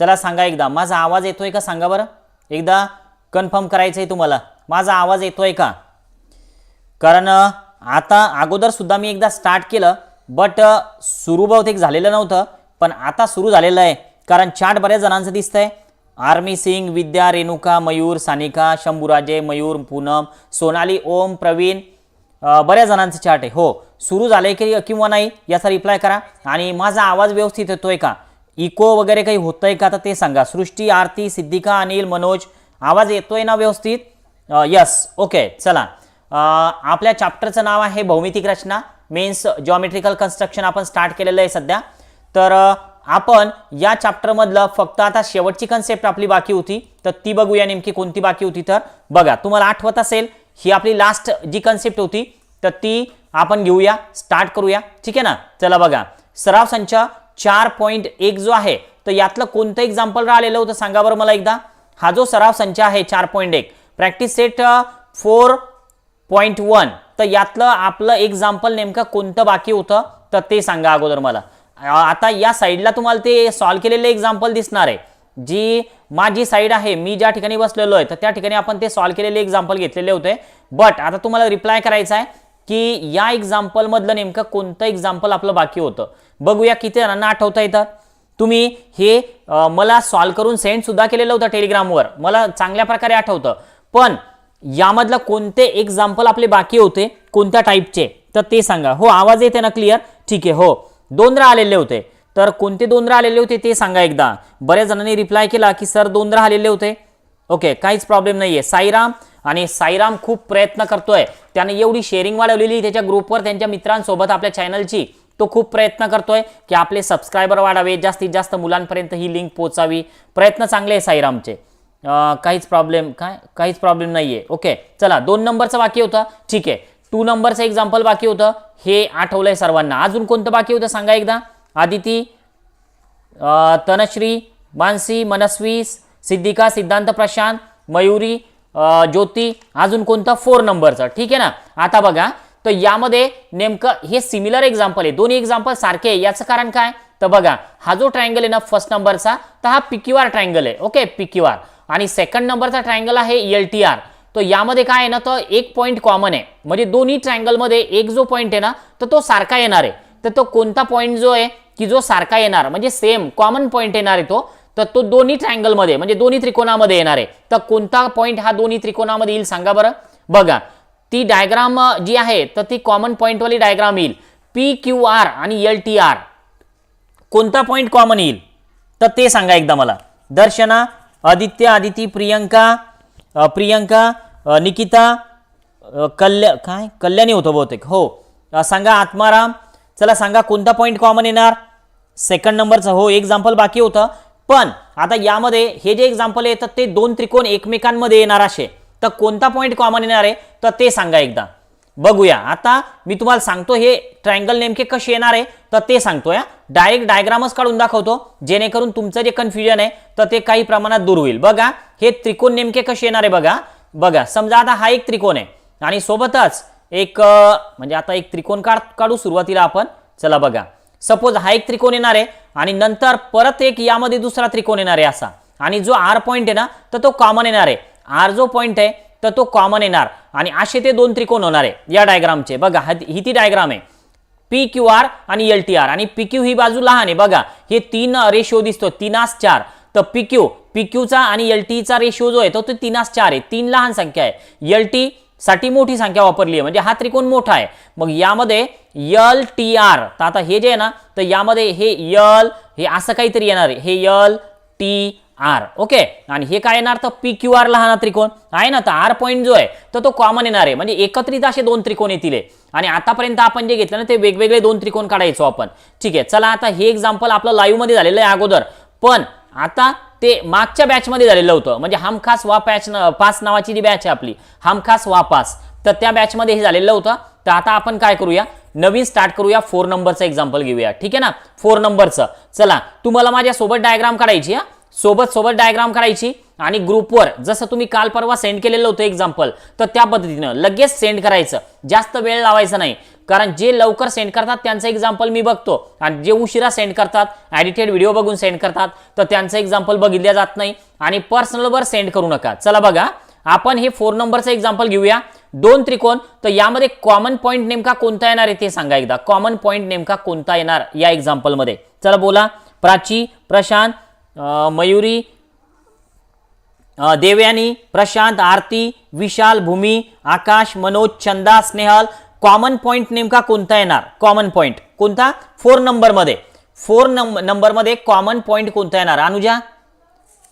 चला सांगा एकदा. माझा आवाज येतोय का सांगा बरं? एकदा कन्फर्म करायचं आहे तुम्हाला. माझा आवाज येतोय का? कारण आता अगोदर सुद्धा मी एकदा स्टार्ट केलं बट सुरू बहुतेक झालेलं नव्हतं पण आता सुरू झालेलं आहे. कारण चाट बऱ्याच जणांचं दिसतंय. आर्मी सिंग विद्या रेणुका मयूर सानिका शंभूराजे मयूर पूनम सोनाली ओम प्रवीण बऱ्याच जणांचं चार्ट आहे. हो सुरू झालंय की किंवा नाही याचा रिप्लाय करा. आणि माझा आवाज व्यवस्थित येतोय का? इको वगैरे काही होतंय का? तर ते सांगा. सृष्टी आरती सिद्धिका अनिल मनोज आवाज येतोय ना व्यवस्थित? यस ओके चला. आपल्या चॅप्टरचं नाव आहे भौमितिक रचना. मीन्स जॉमेट्रिकल कन्स्ट्रक्शन आपण स्टार्ट केलेलं आहे सध्या. तर आपण या चॅप्टरमधलं फक्त आता शेवटची कन्सेप्ट आपली बाकी होती. तर ती बघूया नेमकी कोणती बाकी होती तर. बघा तुम्हाला आठवत असेल ही आपली लास्ट जी कन्सेप्ट होती तर ती आपण घेऊया स्टार्ट करूया. ठीक आहे ना? चला बघा. सराव संच चार पॉईंट एक जो आहे तर यातलं कोणतं एक्झाम्पल राहिलेलं होतं सांगा बरं मला एकदा? हा जो सराव संच आहे चार पॉईंट एक. Practice set four point one तर यातलं आपलं एक्झाम्पल नेमकं कोणतं बाकी होतं तर ते सांगा अगोदर मला. आता या साईडला तुम्हाला ते सॉल्व केलेले एक्झाम्पल दिसणार आहे. जी माझी साईड आहे मी ज्या ठिकाणी बसलेलो आहे तर त्या ठिकाणी आपण ते सॉल्व केलेले एक्झाम्पल घेतलेले होते. बट आता तुम्हाला रिप्लाय करायचा आहे की या एक्झाम्पल मधलं नेमकं कोणतं एक्झाम्पल आपलं बाकी होतं? बघूया किती जणांना आठवता येतं तुम्ही हे मला सॉल्व करून सेंडसुद्धा केलेलं होतं टेलिग्रामवर मला चांगल्या प्रकारे आठवतं. पण यामधलं कोणते एक्झाम्पल आपले बाकी होते कोणत्या टाईपचे तर ते सांगा. हो आवाज येते ना क्लिअर ठीक आहे हो. दोनदा आलेले होते. तर कोणते दोनदा आलेले होते ते सांगा एकदा. बऱ्याच जणांनी रिप्लाय केला की सर दोनदा आलेले होते. ओके काहीच प्रॉब्लेम नाही आहे साईराम आणि साईराम खूप प्रयत्न करतोय. त्याने एवढी शेअरिंग वाढवलेली त्याच्या ग्रुपवर त्यांच्या मित्रांसोबत आपल्या चॅनलची तो खूप प्रयत्न करतोय की आपले सबस्क्रायबर वाढावे जास्तीत जास्त मुलांपर्यंत ही लिंक पोचावी प्रयत्न चांगले आहे साईरामचे. काहीच प्रॉब्लेम काय? काहीच प्रॉब्लेम नाही आहे ओके चला दोन नंबरचं बाकी होतं. ठीक आहे. टू नंबरचं एक्झाम्पल बाकी होतं. हे आठवलंय सर्वांना. अजून कोणतं बाकी होतं सांगा एकदा? आदिती तनश्री मानसी मनस्वी सिद्धिका सिद्धांत प्रशांत मयुरी ज्योती. अजून कोणतं? फोर नंबरचं ठीक आहे ना? आता बघा. तर यामध्ये नेमकं हे सिमिलर एक्झाम्पल आहे. दोन्ही एक्झाम्पल सारखे आहे. याचं कारण काय? तर बघा हा जो ट्रायंगल आहे ना फर्स्ट नंबरचा तर हा पिक्युआर ट्रायंगल आहे. ओके पिक्युआर आणि सेकंड नंबरचा ट्रायंगल आहे एल टी आर तर यामध्ये काय आहे ना तर एक पॉईंट कॉमन आहे. म्हणजे दोन्ही ट्रायंगलमध्ये एक जो पॉईंट आहे ना तर तो सारखा येणार आहे. तर तो कोणता पॉईंट जो आहे की जो सारखा येणार. म्हणजे सेम कॉमन पॉईंट येणार आहे तो. तर तो दोन्ही ट्रायंगलमध्ये म्हणजे दोन्ही त्रिकोणामध्ये येणार आहे. तर कोणता पॉईंट हा दोन्ही त्रिकोणामध्ये येईल सांगा बरं. बघा ती डायग्राम जी आहे तर ती कॉमन पॉईंटवाली डायग्राम येईल. पी क्यू आर आणि एल टी आर कोणता पॉईंट कॉमन येईल? तर ते सांगा एकदा मला. दर्शना आदित्य आदिती प्रियंका प्रियंका निकिता कल्या काय? कल्याणी होतं बहुतेक. हो. सांगा आत्माराम. चला सांगा कोणता पॉईंट कॉमन येणार? सेकंड नंबरचं हो एक्झाम्पल बाकी होतं. पण आता यामध्ये हे जे एक्झाम्पल आहे तर ते दोन त्रिकोण एकमेकांमध्ये येणार असे. तर कोणता पॉईंट कॉमन येणार आहे? तर ते सांगा एकदा. बघूया. आता मी तुम्हाला सांगतो हे ट्रायंगल नेमके कसे येणार आहे? तर ते सांगतो या. डायरेक्ट डायग्रामच काढून दाखवतो. जेणेकरून तुमचं जे कन्फ्युजन आहे तर ते काही प्रमाणात दूर होईल. बघा हे त्रिकोण नेमके कसे येणार आहे बघा. बघा समजा आता हा एक त्रिकोण आहे. आणि सोबतच एक म्हणजे आता एक त्रिकोण काढ काढू सुरुवातीला आपण. चला बघा. सपोज हा एक त्रिकोण येणार आहे आणि नंतर परत एक यामध्ये दुसरा त्रिकोण येणार आहे असा. आणि जो आर पॉईंट आहे ना तर तो कॉमन येणार आहे. आर जो पॉईंट आहे तर तो कॉमन येणार. आणि असे ते दोन त्रिकोण होणार आहे या डायग्रामचे बघा ही ती डायग्राम आहे. पी क्यू आर आणि एल टी आर आणि पी क्यू ही बाजू लहान आहे बघा. हे तीन रेशिओ दिसतो तीनास चार. तर पी क्यू पी क्यूचा आणि एल टीचा रेशिओ जो आहे तो तो तीनास चार आहे. तीन लहान संख्या आहे. एल टी साठी मोठी संख्या वापरली आहे. म्हणजे हा त्रिकोण मोठा आहे. मग यामध्ये यल टी आर तर आता हे जे आहे ना तर यामध्ये हे यल हे असं काहीतरी येणार आहे. हे यल टी आर ओके आणि हे काय येणार? तर पी क्यू आर लहान त्रिकोण. आहे ना? तर आर पॉईंट जो आहे तर तो कॉमन येणार आहे. म्हणजे एकत्रित असे दोन त्रिकोण येतील आणि आतापर्यंत आपण जे घेतलं ना ते वेगवेगळे दोन त्रिकोण काढायचो आपण. ठीक आहे. चला आता हे एक्झाम्पल आपलं लाईव्हमध्ये झालेलं आहे अगोदर. पण आता ते मागच्या बॅचमध्ये झालेलं होतं. म्हणजे हमखास वा पॅच पास नावाची जी बॅच आहे आपली हमखास वा पास तर त्या बॅचमध्ये हे झालेलं होतं. तर आता आपण काय करूया? नवीन स्टार्ट करूया. फोर नंबरचं एक्झाम्पल घेऊया. ठीक आहे ना? फोर नंबरचं चला तुम्हाला माझ्या सोबत डायग्राम काढायची हा सोबत सोबत डायग्राम करायची. आणि ग्रुपवर जसं तुम्ही काल परवा सेंड केलेलं होतं एक्झाम्पल तर त्या पद्धतीनं लगेच सेंड करायचं. जास्त वेळ लावायचा नाही. कारण जे लवकर सेंड करतात त्यांचं एक्झाम्पल मी बघतो. आणि जे उशिरा सेंड करतात ॲडिटेड व्हिडिओ बघून सेंड करतात तर त्यांचं एक्झाम्पल बघितल्या जात नाही. आणि पर्सनलवर सेंड करू नका. चला बघा. आपण हे फोर नंबरचं एक्झाम्पल घेऊया. दोन त्रिकोण तर यामध्ये कॉमन पॉईंट नेमका कोणता येणार आहे ते सांगा एकदा. कॉमन पॉईंट नेमका कोणता येणार या एक्झाम्पलमध्ये चला बोला. प्राची प्रशांत मयुरी देवयानी प्रशांत आरती विशाल भूमी आकाश मनोज चंदा स्नेहल. कॉमन पॉईंट नेमका कोणता येणार? कॉमन पॉईंट कोणता? फोर नंबरमध्ये फोर नंबरमध्ये कॉमन पॉईंट कोणता येणार? अनुजा?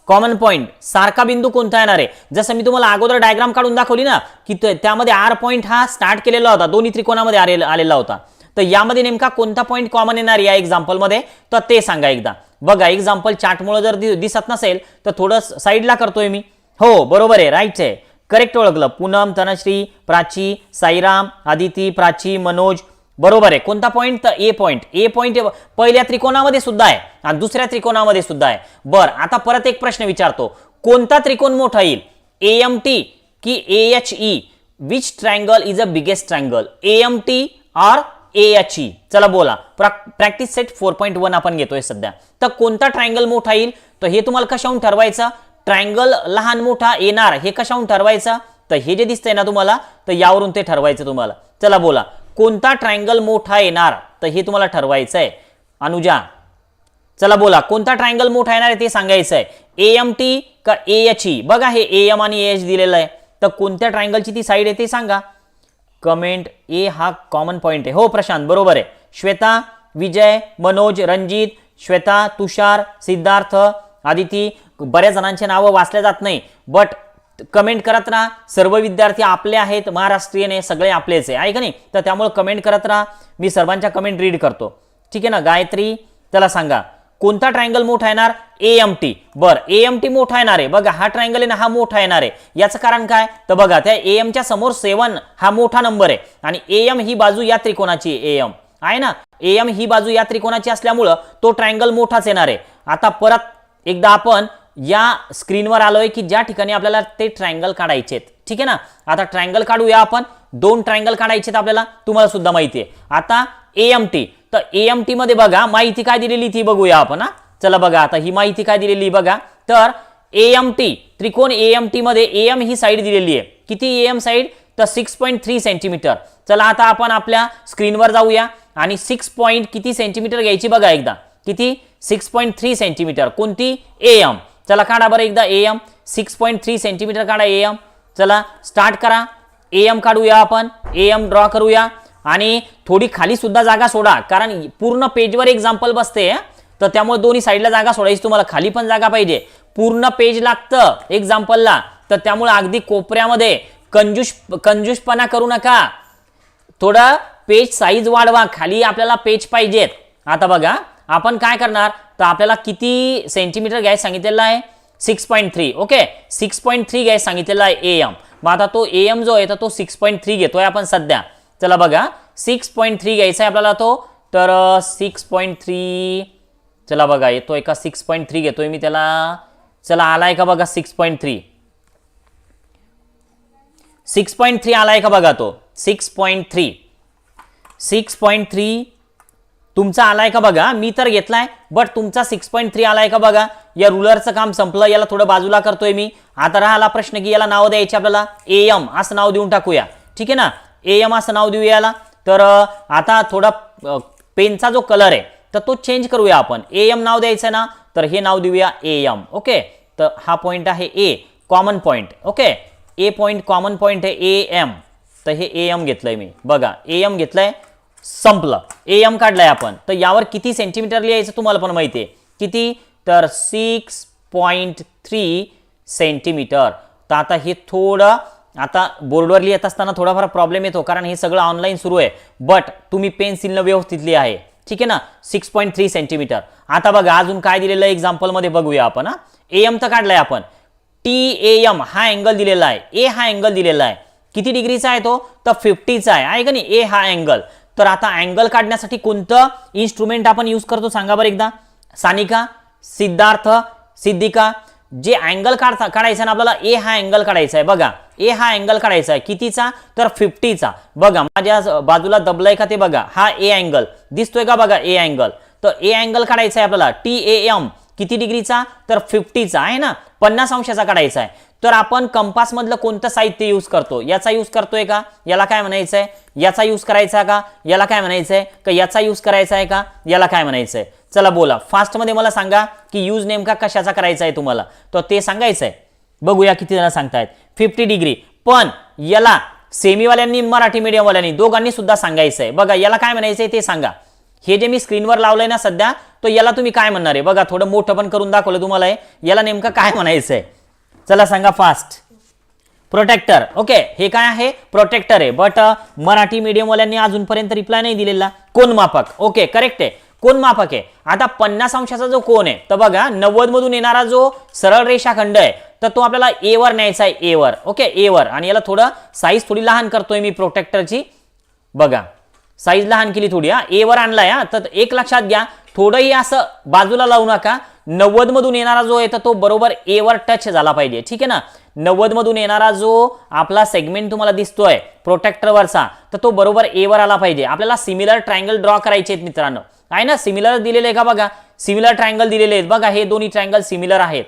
कॉमन पॉईंट सारखा बिंदू कोणता येणार आहे? जसं मी तुम्हाला अगोदर डायग्राम काढून दाखवली ना की त्यामध्ये आर पॉईंट हा स्टार्ट केलेला होता. दोन्ही त्रिकोणामध्ये आलेला आलेला होता. तर यामध्ये नेमका कोणता पॉईंट कॉमन येणार या एक्झाम्पलमध्ये तर ते सांगा एकदा. बघा एक्झाम्पल चार्टमुळे जर दि- दिसत नसेल तर थोडं साईडला करतोय मी. हो बरोबर आहे राईट आहे. करेक्ट ओळखलं. पूनम तनश्री प्राची साईराम आदिती प्राची मनोज बरोबर आहे. कोणता पॉईंट तर ए पॉईंट ए पॉईंट पहिल्या त्रिकोणामध्ये सुद्धा आहे आणि दुसऱ्या त्रिकोणामध्ये सुद्धा आहे. बर आता परत एक प्रश्न विचारतो. कोणता त्रिकोण मोठा येईल? ए एम टी की A H E which triangle is a biggest triangle A M T R A H E चला बोला. Practice set four point one आपण घेतोय सध्या. तर कोणता ट्रायंगल मोठा येईल? तर हे तुम्हाला कशाहून ठरवायचं? ट्रायंगल लहान मोठा येणार. हे कशाहून ठरवायचं? तर हे जे दिसतंय ना तुम्हाला तर यावरून ते ठरवायचं तुम्हाला. चला बोला. कोणता ट्रायंगल मोठा येणार? तर हे तुम्हाला ठरवायचं आहे अनुजा. चला बोला. कोणता ट्रायंगल मोठा येणार आहे ते सांगायचं आहे ए एम टी का ए एच ई बघा हे ए एम आणि ए एच दिलेलं आहे. तर कोणत्या ट्रायंगलची ती साईड आहे ते सांगा. कमेंट ए हा कॉमन पॉईंट आहे. हो प्रशांत बरोबर आहे. श्वेता विजय मनोज रणजित श्वेता तुषार सिद्धार्थ आदिती बऱ्याच जणांची नावं वाचल्या जात नाही. बट कमेंट करत राहा. सर्व विद्यार्थी आपले आहेत महाराष्ट्रीयन आहे सगळे आपलेच आहे. आहे का नाही? तर त्यामुळे कमेंट करत राहा. मी सर्वांच्या कमेंट रीड करतो. ठीक आहे ना गायत्री? त्याला सांगा. कोणता ट्रायंगल मोठा येणार? ए एम टी बर ए एम टी मोठा येणार आहे. बघा हा ट्रायंगल आहे ना हा मोठा येणार आहे. याचं कारण काय? तर बघा त्या ए एमच्या समोर सेवन हा मोठा नंबर आहे. आणि ए एम ही बाजू या त्रिकोणाची ए एम आहे ना? ए एम ही बाजू या त्रिकोणाची असल्यामुळं तो ट्रायंगल मोठाच येणार आहे. आता परत एकदा आपण या स्क्रीनवर आलोय की ज्या ठिकाणी आपल्याला ते ट्रायंगल काढायचे आहेत. ठीक आहे ना? आता ट्रायंगल काढूया आपण. दोन ट्रायंगल काढायचे आहेत आपल्याला. तुम्हाला सुद्धा माहिती आहे. आता ए एम टी तर ए एम टीमध्ये बघा माहिती काय दिलेली ती बघूया आपण हा. चला बघा आता ही माहिती काय दिलेली बघा. तर ए एम टी त्रिकोण ए एम टी मध्ये ए एम ही साईड दिलेली आहे. किती ए एम साईड तर सिक्स पॉईंट थ्री सेंटीमीटर चला आता आपण आपल्या स्क्रीनवर जाऊया. आणि सिक्स पॉईंट किती सेंटीमीटर घ्यायची बघा एकदा. किती? सिक्स पॉईंट थ्री सेंटीमीटर कोणती? ए एम चला काढा बरं एकदा A M six point three centimetre काढा ए एम चला स्टार्ट करा. ए एम काढूया आपण. ए एम ड्रॉ करूया. आणि थोडी खाली सुद्धा जागा सोडा. कारण पूर्ण पेजवर एक्झाम्पल बसते तर त्यामुळे दोन्ही साईडला जागा सोडायची तुम्हाला. खाली पण जागा पाहिजे. पूर्ण पेज लागतं एक्झाम्पलला तर त्यामुळे अगदी कोपऱ्यामध्ये कंजूश कंजूषपणा करू नका. थोडं पेज साईज वाढवा. खाली आपल्याला पेज पाहिजेत. आता बघा आपण काय करणार? तर आपल्याला किती सेंटीमीटर गॅस सांगितलेलं आहे? Six point three okay six point three घ्यायचं सांगितलेलं आहे ए एम मग आता तो ए एम जो आहे तर तो सिक्स पॉईंट थ्री घेतोय आपण सध्या. चला बघा. सिक्स पॉईंट थ्री घ्यायचा आहे आपल्याला तो. तर सिक्स पॉईंट थ्री चला बघा येतोय का? सिक्स पॉईंट थ्री घेतोय मी त्याला. चला आलाय का बघा six point three six point three आलाय का बघा तो? Six point three six point three तुमचा आलाय का बघा? मी तर घेतलाय बट तुमचा सिक्स पॉईंट थ्री आलाय का बघा? या रुलरचं काम संपलं याला थोडं बाजूला करतोय मी. आता राहिला प्रश्न की याला नाव द्यायचे आपल्याला. ए एम असं नाव देऊन टाकूया. ठीक आहे ना? ए एम असं नाव देऊया याला. तर आता थोडा पेनचा जो कलर आहे तर तो चेंज करूया आपण. ए एम नाव द्यायचं ना तर हे नाव देऊया ए एम ओके? तर हा पॉईंट आहे A common point okay? A point common point आहे ए एम तर हे ए एम घेतलंय मी. बघा ए एम घेतलंय संपलं. ए एम काढलाय आपण. तर यावर किती सेंटीमीटर लिहायचं तुम्हाला पण माहिती आहे. किती? तर सिक्स पॉईंट थ्री सेंटीमीटर तर आता हे थोडं आता बोर्डवर लिहित असताना थोडाफार प्रॉब्लेम येतो कारण हे सगळं ऑनलाईन सुरू आहे. बट तुम्ही पेन्सिलनं व्यवस्थित लिहा आहे. ठीक आहे ना? सिक्स पॉईंट थ्री सेंटीमीटर आता बघा अजून काय दिलेलं आहे एक्झाम्पलमध्ये बघूया आपण हा. ए एम तर काढलाय आपण. टी ए एम हा अँगल दिलेला आहे. ए हा अँगल दिलेला आहे. किती डिग्रीचा आहे तो? तर फिफ्टीचा आहे. आहे का नाही? ए हा अँगल तर आता अँगल काढण्यासाठी कोणतं इन्स्ट्रुमेंट आपण यूज करतो? सांगा बरं एकदा. सानिका सिद्धार्थ सिद्धिका जे अँगल काढता काढायचा ना आपल्याला ए हा अँगल काढायचा आहे. बघा ए हा अँगल काढायचा आहे. कितीचा? तर फिफ्टीचा बघा माझ्या बाजूला दबलाय का ते बघा. हा ए अँगल दिसतोय का बघा ए अँगल तर ए अँगल काढायचा आहे आपल्याला. टी ए एम किती डिग्रीचा? तर फिफ्टीचा आहे ना? पन्नास अंशाचा काढायचा आहे. तर आपण कंपास मधलं कोणतं साहित्य यूज करतो? याचा यूज करतोय का? याला काय म्हणायचं आहे याचा यूज करायचा का? याला काय म्हणायचं आहे का याचा यूज करायचा आहे का? याला काय म्हणायचं आहे चला बोला. फास्टमध्ये मला सांगा की यूज नेमका कशाचा करायचा आहे तुम्हाला? तर ते सांगायचं आहे बघूया किती जण सांगतायत. फिफ्टी डिग्री पण याला सेमीवाल्यांनी मराठी मीडियमवाल्यांनी दोघांनी सुद्धा सांगायचं आहे बघा याला काय म्हणायचं आहे ते सांगा. हे जे मी स्क्रीनवर लावलंय ना सध्या तो याला तुम्ही काय म्हणणार आहे? बघा थोडं मोठं पण करून दाखवलं तुम्हाला हे. याला नेमकं काय म्हणायचं आहे चला सांगा फास्ट प्रोटेक्टर ओके हे काय आहे? प्रोटेक्टर आहे. बट मराठी मीडियमवाल्यांनी अजूनपर्यंत रिप्लाय नाही दिलेला. कोण मापक? ओके करेक्ट आहे. कोण माफक आहे? आता पन्नास अंशाचा जो कोण आहे तर बघा नव्वद मधून येणारा जो सरळ रेषाखंड आहे तर तो आपल्याला ए वर न्यायचा आहे ए वर. ओके ए वर. आणि याला थोडं साईज थोडी लहान करतोय मी प्रोटेक्टरची बघा. साईज लहान केली थोडी हा. ए वर आणलाय हा. तर एक लक्षात घ्या थोडंही असं बाजूला लावू नका. नव्वद मधून येणारा जो आहे तर तो बरोबर ए वर टच झाला पाहिजे. ठीक आहे ना? नव्वद मधून येणारा जो आपला सेगमेंट तुम्हाला दिसतोय प्रोटेक्टरवरचा तर तो बरोबर ए वर आला पाहिजे. आपल्याला सिमिलर ट्रायंगल ड्रॉ करायचे आहेत मित्रांनो. आहे ना? सिमिलर दिलेले आहे का बघा? सिमिलर ट्रायंगल दिलेले आहेत. बघा हे दोन्ही ट्रायंगल सिमिलर आहेत.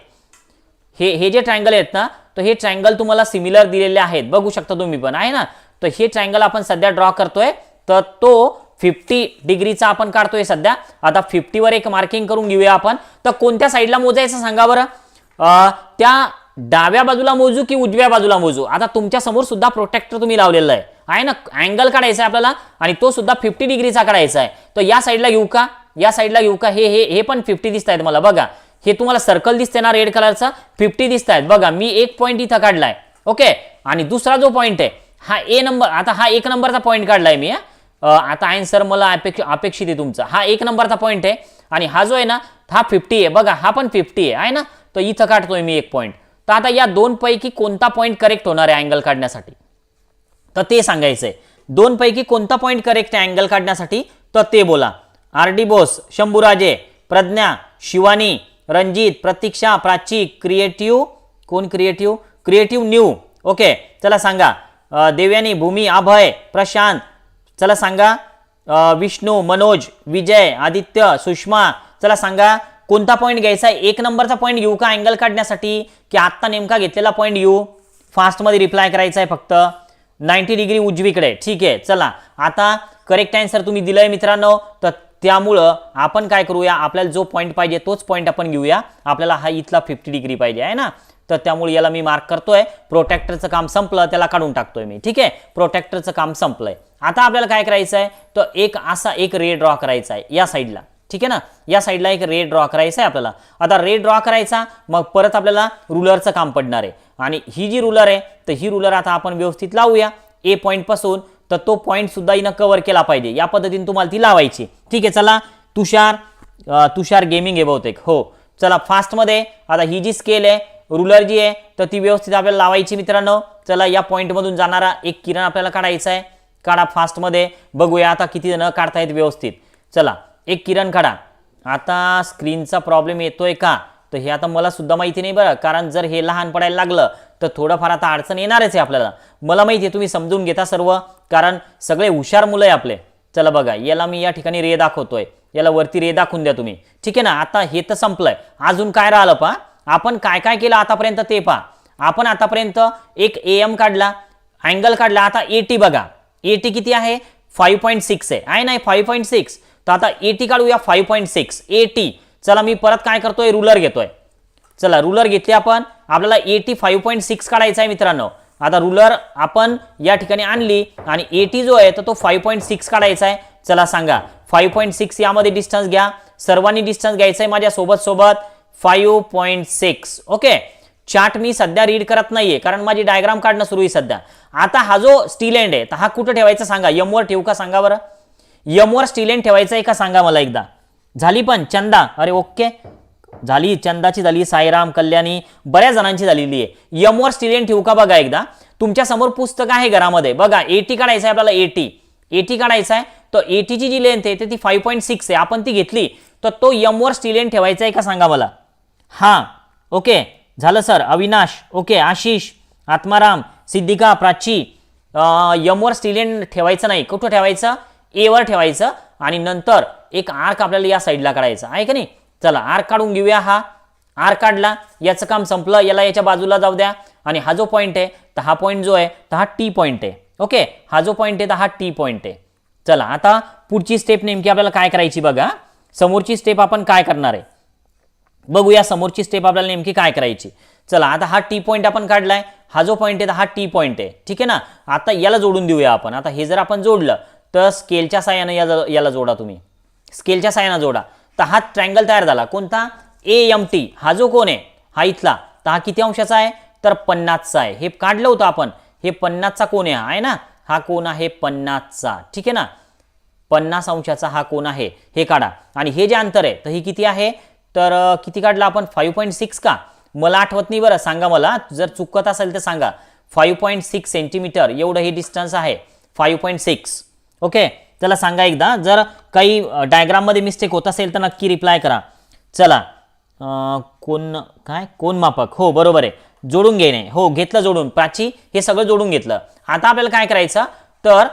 हे हे जे ट्रायंगल आहेत ना तर हे ट्रायंगल तुम्हाला सिमिलर दिलेले आहेत. बघू शकता तुम्ही पण आहे ना? तर हे ट्रायंगल आपण सध्या ड्रॉ करतोय तर तो फिफ्टी डिग्रीचा आपण काढतोय सध्या. आता फिफ्टीवर एक मार्किंग करून घेऊया आपण. तर कोणत्या साईडला मोजायचं सांगा बरं? त्या डाव्या बाजूला मोजू की उजव्या बाजूला मोजू? आता तुमच्यासमोर सुद्धा प्रोटेक्टर तुम्ही लावलेला आहे. आहे ना? अँगल काढायचा आहे आपल्याला आणि तो सुद्धा फिफ्टी डिग्रीचा काढायचा आहे. तर या साईडला घेऊ का? या साईडला घेऊ का? हे हे हे पण फिफ्टी दिसत आहेत मला. बघा. हे तुम्हाला सर्कल दिसते ना रेड कलरचा फिफ्टी दिसत आहेत. बघा मी एक पॉईंट इथं काढलाय. ओके आणि दुसरा जो पॉईंट आहे हा ए नंबर आता हा एक नंबरचा पॉईंट काढलाय मी आता आन्सर मला अपेक्ष अपेक्षित आहे तुमचा. हा एक नंबरचा पॉईंट आहे आणि हा जो आहे ना हा फिफ्टी आहे. बघा हा पण फिफ्टी आहे. आहे ना? तर इथं काढतोय मी एक पॉईंट तर आता या दोन पैकी कोणता पॉईंट करेक्ट होणार आहे अँगल काढण्यासाठी? तर ते सांगायचंय. आहे दोनपैकी कोणता पॉईंट करेक्ट आहे अँगल काढण्यासाठी? तर ते बोला. R D Bose Shambhuraje Pragya Shivani Ranjit Pratiksha Prachi creative कोण क्रिएटिव्ह क्रिएटिव्ह न्यू ओके चला सांगा. देवयानी भूमी अभय प्रशांत. चला सांगा. विष्णू मनोज विजय आदित्य सुषमा. चला सांगा. कोणता पॉईंट घ्यायचा आहे? एक नंबरचा पॉईंट घेऊ का अँगल काढण्यासाठी? की आत्ता नेमका घेतलेला पॉईंट घेऊ? फास्टमध्ये रिप्लाय करायचा आहे फक्त. नाईन्टी डिग्री उजवीकडे. ठीक आहे चला. आता करेक्ट आन्सर तुम्ही दिलंय मित्रांनो. तर त्यामुळं आपण काय करूया? आपल्याला जो पॉईंट पाहिजे तोच पॉईंट आपण घेऊया. आपल्याला हा इथला फिफ्टी डिग्री पाहिजे आहे ना? तर त्यामुळे याला मी मार्क करतोय. प्रोटेक्टरचं काम संपलं त्याला काढून टाकतोय मी. ठीक आहे? प्रोटेक्टरचं काम संपलंय. आता आपल्याला काय करायचं आहे तर एक असा एक रे ड्रॉ करायचा आहे या साईडला ठीक आहे ना? या साईडला एक रे ड्रॉ करायचा आहे आपल्याला. आता रे ड्रॉ करायचा मग परत आपल्याला रुलरचं काम पडणार आहे. आणि ही जी रुलर आहे तर ही रुलर आता आपण व्यवस्थित लावूया. ए पॉईंटपासून तर तो पॉईंट सुद्धा हिनं कव्हर केला पाहिजे. या पद्धतीने तुम्हाला ती लावायची. ठीक आहे चला. तुषार तुषार गेमिंग आहे बहुतेक. हो. चला फास्टमध्ये आता ही जी स्केल आहे रुलर जी आहे तर ती व्यवस्थित आपल्याला लावायची मित्रांनो. चला या पॉईंटमधून जाणारा एक किरण आपल्याला काढायचा आहे. काढा फास्टमध्ये बघूया आता किती जण काढतायत व्यवस्थित. चला. एक किरण काढा. आता स्क्रीनचा प्रॉब्लेम येतोय का? तर हे आता मला सुद्धा माहिती नाही बरं. कारण जर हे लहान पडायला लागलं तर थोडंफार आता अडचण येणारच आहे आपल्याला. मला माहिती आहे तुम्ही समजून घेता सर्व. कारण सगळे हुशार मुलं आहे आपले. चला बघा याला मी या ठिकाणी रे दाखवतोय. याला वरती रे दाखवून द्या तुम्ही. ठीक आहे ना? आता हे तर संपलंय. अजून काय राहिलं पा आपण काय काय केलं आतापर्यंत ते पा आपण आतापर्यंत एक ए एम काढला अँगल काढला. आता एटी बघा. ए टी किती आहे? फाईव्ह पॉईंट सिक्स आहे. आहे नाही फाईव्ह पॉईंट सिक्स तर आता एटी काढूया फाईव्ह पॉईंट सिक्स एटी चला मी परत काय करतोय? रुलर घेतोय. चला रुलर घेतली आपण. आपल्याला एटी फाईव्ह पॉईंट सिक्स काढायचा आहे मित्रांनो. आता रुलर आपण या ठिकाणी आणली आणि एटी जो आहे तर तो फाईव्ह पॉईंट सिक्स काढायचा आहे. चला सांगा फाईव्ह पॉईंट सिक्स यामध्ये डिस्टन्स घ्या. सर्वांनी डिस्टन्स घ्यायचा आहे माझ्या सोबत सोबत. Five point six okay chart मी सध्या रीड करत नाहीये कारण माझी डायग्राम काढणं सुरू आहे सध्या. आता हा जो स्टील एंड आहे तर हा कुठं ठेवायचा सांगा? यमवर ठेवू का? सांगा बरं. यमवर स्टीलेन ठेवायचं आहे का सांगा मला एकदा. झाली पण चंदा. अरे ओके. झाली चंदाची झाली साईराम कल्याणी बऱ्याच जणांची झालेली आहे. यमवर स्टील ठेवू का बघा एकदा. तुमच्यासमोर पुस्तक आहे घरामध्ये. बघा एटी काढायचं आहे आपल्याला एटी एटी काढायचं आहे. तर एटीची जी लेंथ आहे ती फाईव्ह पॉईंट सिक्स आहे. आपण ती घेतली. तर तो यमवर स्टीलेन ठेवायचा आहे का सांगा मला. हा ओके. झालं सर. अविनाश ओके. आशिष आत्माराम सिद्धिका प्राची. यमवर स्टिलेन ठेवायचं नाही. कुठं ठेवायचं? एवर ठेवायचं आणि नंतर एक आर्क आपल्याला या साईडला काढायचा. आहे का नाही? चला आर्क काढून घेऊया हा. आर काढला याचं काम संपलं याला याच्या बाजूला जाऊ द्या. आणि हा जो पॉईंट आहे तर हा पॉईंट जो आहे तर हा टी पॉईंट आहे. ओके हा जो पॉईंट आहे तर हा टी पॉईंट आहे. चला आता पुढची स्टेप नेमकी आपल्याला काय करायची बघा. समोरची स्टेप आपण काय करणार आहे? बघूया समोरची स्टेप आपल्याला नेमकी काय करायची. चला आता हा टी पॉईंट आपण काढलाय. हा जो पॉईंट आहे तर हा टी पॉईंट आहे. ठीक आहे ना? आता याला जोडून देऊया आपण. आता हे जर आपण जोडलं तर स्केलच्या साह्यानं या याला जोडा तुम्ही. स्केलच्या साह्यानं जोडा. तर हा ट्रँगल तयार झाला. कोणता? ए एम टी हा जो कोण आहे हा इथला. तर हा किती अंशाचा आहे? तर पन्नासचा आहे. हे काढलं होतं आपण. हे पन्नासचा कोण आहे हा आहे ना? हा कोण आहे पन्नासचा. ठीक आहे ना? पन्नास अंशाचा हा कोण आहे. हे काढा. आणि हे जे अंतर आहे तर हे किती आहे? तर किती काढलं आपण? फाईव्ह पॉईंट सिक्स का? मला आठवत नाही बरं. सांगा मला. जर चुकत असेल तर सांगा. फाईव्ह पॉईंट सिक्स सेंटीमीटर एवढं हे डिस्टन्स आहे. फाईव्ह पॉईंट सिक्स ओके चला सांगा एकदा. जर काही डायग्राममध्ये मिस्टेक होत असेल तर नक्की रिप्लाय करा. चला. कोण काय? कोण मापक? हो बरोबर आहे. जोडून घेणे. हो घेतलं जोडून. प्राची हे सगळं जोडून घेतलं. आता आपल्याला काय करायचं? तर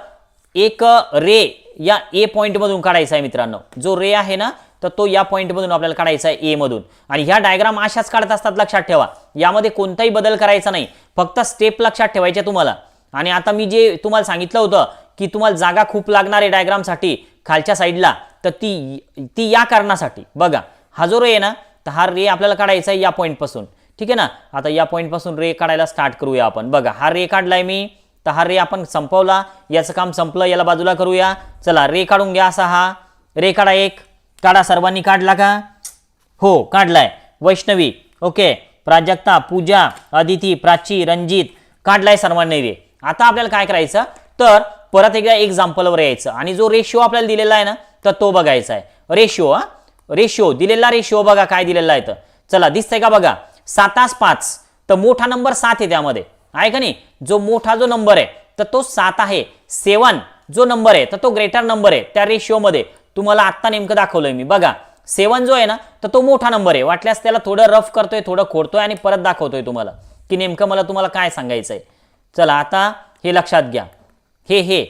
एक रे या ए पॉईंटमधून काढायचा आहे मित्रांनो. जो रे आहे ना तर तो या पॉईंटमधून आपल्याला काढायचा आहे ए मधून. आणि ह्या डायग्राम अशाच काढत असतात लक्षात ठेवा. यामध्ये कोणताही बदल करायचा नाही. फक्त स्टेप लक्षात ठेवायच्या तुम्हाला. आणि आता मी जे तुम्हाला सांगितलं होतं की तुम्हाला जागा खूप लागणार आहे डायग्रामसाठी खालच्या साईडला तर ती ती या कारणासाठी. बघा हा जो रे आहे ना तर हा रे आपल्याला काढायचा आहे या पॉईंटपासून ठीक आहे ना? आता या पॉईंटपासून रे काढायला स्टार्ट करूया आपण. बघा हा रे काढलाय मी तर हा रे आपण संपवला. याचं काम संपलं याला बाजूला करूया. चला रे काढून घ्या असा हा. रे काढा एक. काढा सर्वांनी काढला का? हो काढलाय. वैष्णवी ओके. प्राजक्ता पूजा अदिती प्राची रंजित काढलाय सर्वांनी रे. आता आपल्याला काय करायचं? तर परत एकदा एक्झाम्पलवर यायचं. आणि जो रेशिओ आपल्याला दिलेला आहे ना तर तो बघायचा आहे. रेशिओ हा? रेशिओ दिलेला रेशिओ बघा काय दिलेला आहे तर. चला दिसतंय का बघा? सातास पाच. तर मोठा नंबर सात आहे त्यामध्ये. आहे का नाही? जो मोठा जो नंबर आहे तर तो सात आहे. सेवन जो नंबर आहे तर तो ग्रेटर नंबर आहे. त्या रेशिओमध्ये तुम्हाला आत्ता नेमकं दाखवलंय मी. बघा सेवन जो आहे ना तर तो मोठा नंबर आहे. वाटल्यास त्याला थोडं रफ करतोय थोडं खोडतोय आणि परत दाखवतोय तुम्हाला. की नेमकं मला तुम्हाला काय सांगायचं आहे चला आता हे लक्षात घ्या. हे हे.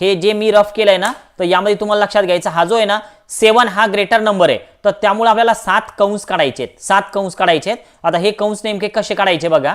हे जे मी रफ केलंय ना तर यामध्ये तुम्हाला लक्षात घ्यायचं हा जो आहे ना सेवन हा ग्रेटर नंबर आहे. तर त्यामुळे आपल्याला सात कंस काढायचे आहेत. सात कंस काढायचे आहेत. आता हे कंस नेमके कसे काढायचे बघा.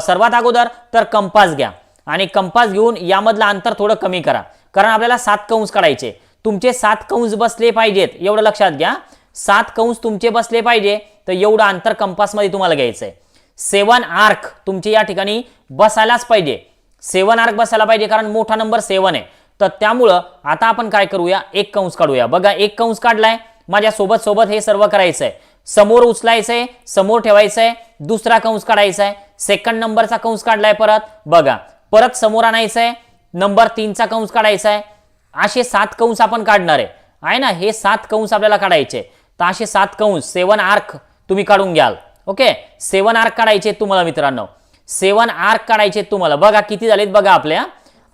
सर्वात अगोदर तर कंपास घ्या. आणि कंपास घेऊन यामधलं अंतर थोडं कमी करा. कारण आपल्याला सात कंस काढायचे तुमचे सात कंस बसले पाहिजेत. एवढं लक्षात घ्या. सात कंस तुमचे बसले पाहिजे तर एवढं अंतर कंपासमध्ये तुम्हाला घ्यायचं आहे सेवन आर्क तुमचे या ठिकाणी बसायलाच पाहिजे. सेवन आर्क बसायला पाहिजे कारण मोठा नंबर सेवन आहे. तर त्यामुळं आता आपण काय करूया? एक कंस काढूया. बघा एक कंस काढलाय. माझ्या सोबत सोबत हे सर्व करायचं आहे समोर उचलायचंय समोर ठेवायचंय दुसरा कंस काढायचा आहे सेकंड नंबरचा कंस काढलाय परत. बघा परत समोर आणायचंय. नंबर तीनचा कंस काढायचा आहे असे सात कंस आपण काढणार आहे. आहे ना? हे सात कंस आपल्याला काढायचे तर असे सात कंस सेवन आर्क तुम्ही काढून घ्याल. ओके? सेवन आर्क काढायचे तुम्हाला मित्रांनो. सेवन आर्क काढायचे तुम्हाला. बघा किती झालेत बघा आपल्या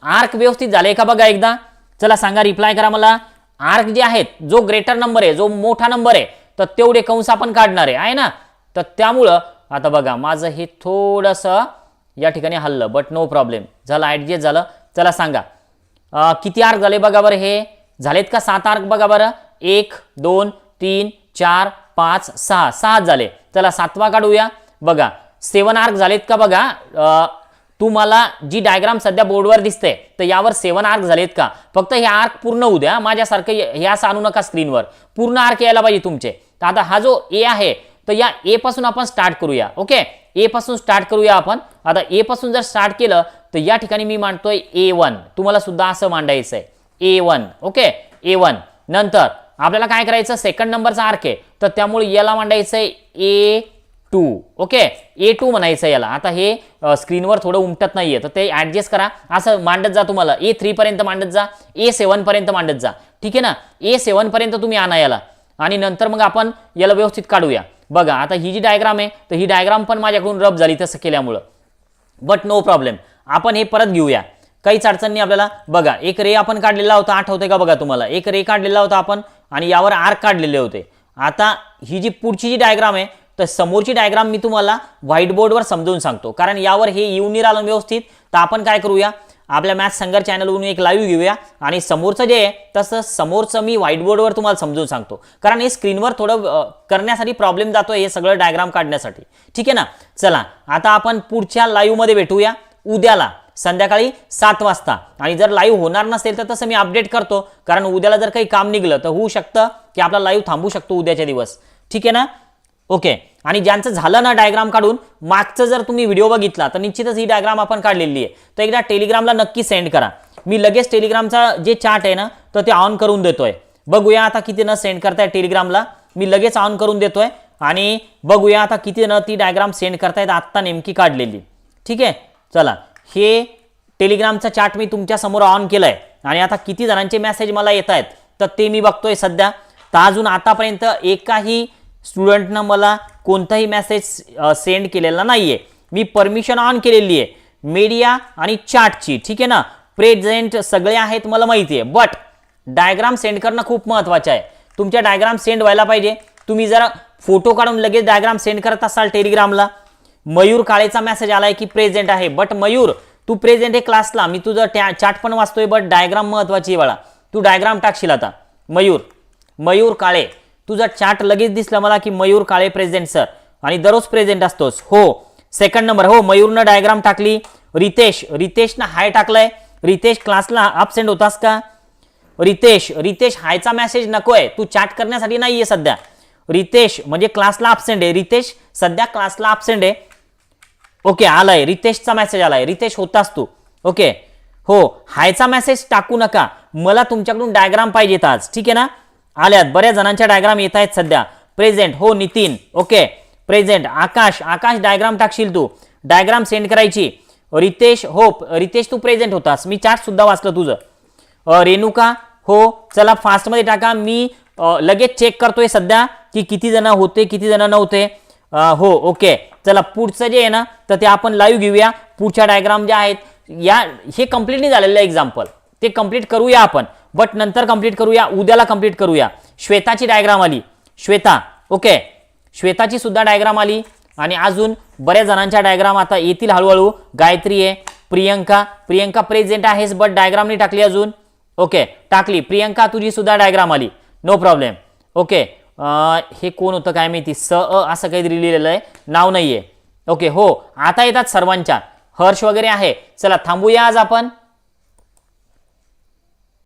आर्क व्यवस्थित झाले का बघा एकदा? चला सांगा रिप्लाय करा मला. आर्क जे आहेत जो ग्रेटर नंबर आहे जो मोठा नंबर आहे तर तेवढे कंस आपण काढणार आहे ना? तर त्यामुळं आता बघा माझं हे थोडंसं या ठिकाणी हल्लं बट नो प्रॉब्लेम झालं ॲडजस्ट झालं. चला सांगा. आ, किती आर्क झाले बघा बरं हे? झालेत का सात आर्क बघा बरं? एक दोन तीन चार पाच सहा. सहा झाले. चला सातवा काढूया. बघा सेवन आर्क झालेत का बघा? तुम्हाला जी डायग्राम सध्या बोर्डवर दिसते तर यावर सेवन आर्क झालेत का? फक्त हे आर्क पूर्ण होऊ द्या माझ्यासारखं हे हे असं आणू नका स्क्रीनवर. पूर्ण आर्क यायला पाहिजे तुमचे. तर आता हा जो ए आहे तर या ए पासून आपण स्टार्ट करूया ओके? ए पासून स्टार्ट करूया आपण. आता ए पासून जर स्टार्ट केलं तर या ठिकाणी मी मांडतोय ए वन. तुम्हाला सुद्धा असं मांडायचं आहे A one okay? A one. नंतर आपल्याला काय करायचं? सेकंड नंबरचा आर्क आहे. तर त्यामुळे याला मांडायचं आहे A two okay A two म्हणायचं याला. आता हे स्क्रीनवर थोडं उमटत नाहीये. तर ते ॲडजस्ट करा. असं मांडत जा तुम्हाला. ए थ्रीपर्यंत मांडत जा. ए सेवनपर्यंत मांडत जा. ठीक आहे ना? ए सेवनपर्यंत तुम्ही आणा याला. आणि नंतर मग आपण याला व्यवस्थित काढूया. बघा आता ही जी डायग्राम आहे तर ही डायग्राम पण माझ्याकडून रब झाली तसं केल्यामुळं. बट नो प्रॉब्लेम आपण हे परत घेऊया. काहीच अडचण नाही आपल्याला. बघा एक रे आपण काढलेला होता. आठवते का बघा तुम्हाला? एक रे काढलेला होता आपण आणि यावर आर्क काढलेले होते. आता ही जी पुढची जी डायग्राम आहे तर समोरची डायग्राम मी तुम्हाला व्हाईट बोर्डवर समजून सांगतो. कारण यावर हे येऊन नाही राहिलं व्यवस्थित. तर आपण काय करूया? आपल्या मॅथ संगर चॅनलवरून एक लाईव्ह घेऊया. आणि समोरचं जे आहे तसं समोरचं मी व्हाईट बोर्डवर तुम्हाला समजून सांगतो. कारण हे स्क्रीनवर थोडं करण्यासाठी प्रॉब्लेम जातो हे सगळं डायग्राम काढण्यासाठी. ठीक आहे ना? चला आता आपण पुढच्या लाईव्हमध्ये भेटूया. उद्याला संध्याकाळी सात वाजता. आणि जर लाईव्ह होणार नसेल तर तसं मी अपडेट करतो. कारण उद्याला जर काही काम निघलं तर होऊ शकतं की आपला लाईव्ह थांबू शकतो उद्याच्या दिवस. ठीक आहे ना? ओके. आणि ज्यांचं झालं ना डायग्राम काढून मागचं जर तुम्ही व्हिडिओ बघितला तर निश्चितच ही डायग्राम आपण काढलेली आहे. तर एकदा टेलिग्रामला नक्की सेंड करा. मी लगेच टेलिग्रामचा जे चार्ट आहे ना तर ते ऑन करून देतोय. बघूया आता किती न सेंड करताय टेलिग्रामला मी लगेच ऑन करून देतोय. आणि बघूया आता किती न ती डायग्राम सेंड करतायत आत्ता नेमकी काढलेली. ठीक आहे? चला. हे टेलिग्रामचा चार्ट मी तुमच्यासमोर ऑन ऑन केलंय. आणि आता किती जणांचे मेसेज मला येत आहेत तर ते मी बघतोय सध्या. तर अजून आतापर्यंत एकाही स्टुडंटनं मला कोणताही मेसेज सेंड केलेला नाहीये. मी परमिशन ऑन केलेली आहे. मीडिया आणि चार्टची ठीक आहे ना? प्रेझेंट सगळे आहेत मला माहिती आहे बट डायग्राम सेंड करणं खूप महत्त्वाचं आहे. तुमच्या डायग्राम सेंड व्हायला पाहिजे. तुम्ही जरा फोटो काढून लगेच डायग्राम सेंड करत असाल टेलिग्रामला. मयूर काळेचा मेसेज आला आहे की प्रेझेंट आहे. बट मयूर तू प्रेझेंट आहे क्लासला. मी तुझं टॅ चार्ट पण वाचतोय बट डायग्राम महत्त्वाची आहे बाळा. तू डायग्राम टाकशील आता. मयूर मयूर काळे तुझा चार्ट लगेच दिसला मला की मयूर काळे प्रेझेंट सर आणि दररोज प्रेझेंट असतोस हो सेकंड नंबर हो मयूरनं डायग्राम टाकली. रितेश रितेशनं हाय टाकलंय. रितेश क्लासला अबसेंट होतास का? रितेश रितेश हायचा मेसेज नकोय. तू चॅट करण्यासाठी नाहीये सध्या. रितेश म्हणजे क्लासला अबसेंट आहे. रितेश सध्या क्लासला अबसेंट आहे. ओके आलाय. रितेशचा मेसेज आलाय. रितेश होतास तू. ओके. हो हायचा मेसेज टाकू नका. मला तुमच्याकडून डायग्राम पाहिजेत आज. ठीक आहे ना? आल्यात. बऱ्याच जणांच्या डायग्राम येत आहेत सध्या. प्रेझेंट हो Nitin. Okay present Akash. Akash diagram टाकशील तू. डायग्राम सेंड करायची. रितेश हो रितेश तू प्रेझेंट होतास. मी चार्ट सुद्धा वाचलं तुझं. रेणुका हो चला फास्टमध्ये टाका. मी लगेच चेक करतोय सध्या की किती जण होते किती जण नव्हते. हो ओके चला पुढचं जे आहे ना तर ते आपण लाईव्ह घेऊया. पुढच्या डायग्राम ज्या आहेत या हे कंप्लीट नाही झालेलं एक्झाम्पल ते कंप्लीट करूया आपण. बट नंतर कंप्लीट करूया उद्याला कंप्लीट करूया. श्वेताची डायग्राम आली. श्वेता ओके श्वेताची सुद्धा डायग्राम आली. आणि अजून बऱ्याच जणांच्या डायग्राम आता येतील हळूहळू. गायत्री आहे प्रियंका. प्रियंका प्रेझेंट आहेस बट डायग्राम नाही टाकली अजून. ओके टाकली. प्रियंका तुझी सुद्धा डायग्राम आली. नो प्रॉब्लेम ओके हे कोण होतं काय माहिती? स अ असं काहीतरी लिहिलेलं आहे. नाव नाहीये. ओके हो आता येतात सर्वांच्या. हर्ष वगैरे आहे. चला थांबूया आज आपण.